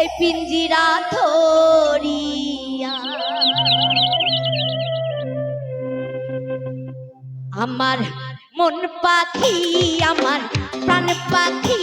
এই পিঞ্জিরা ধরিয়া। আমার মন পাখি আমার প্রাণ পাখি।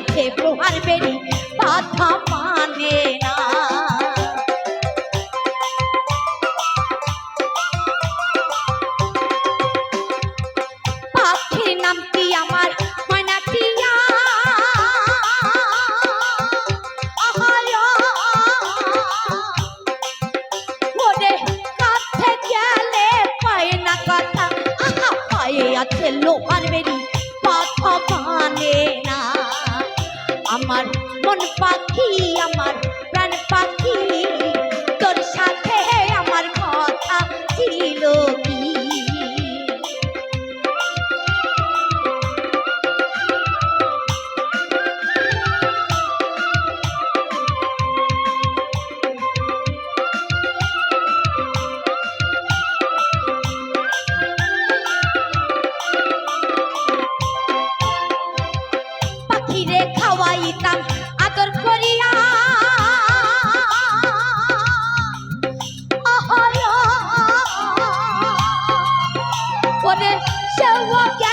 কাছে প্রহার বেরি বাধা মানে মন পাখি আমার প্রাণ পাখি। তোর খাওয়াইতাম show out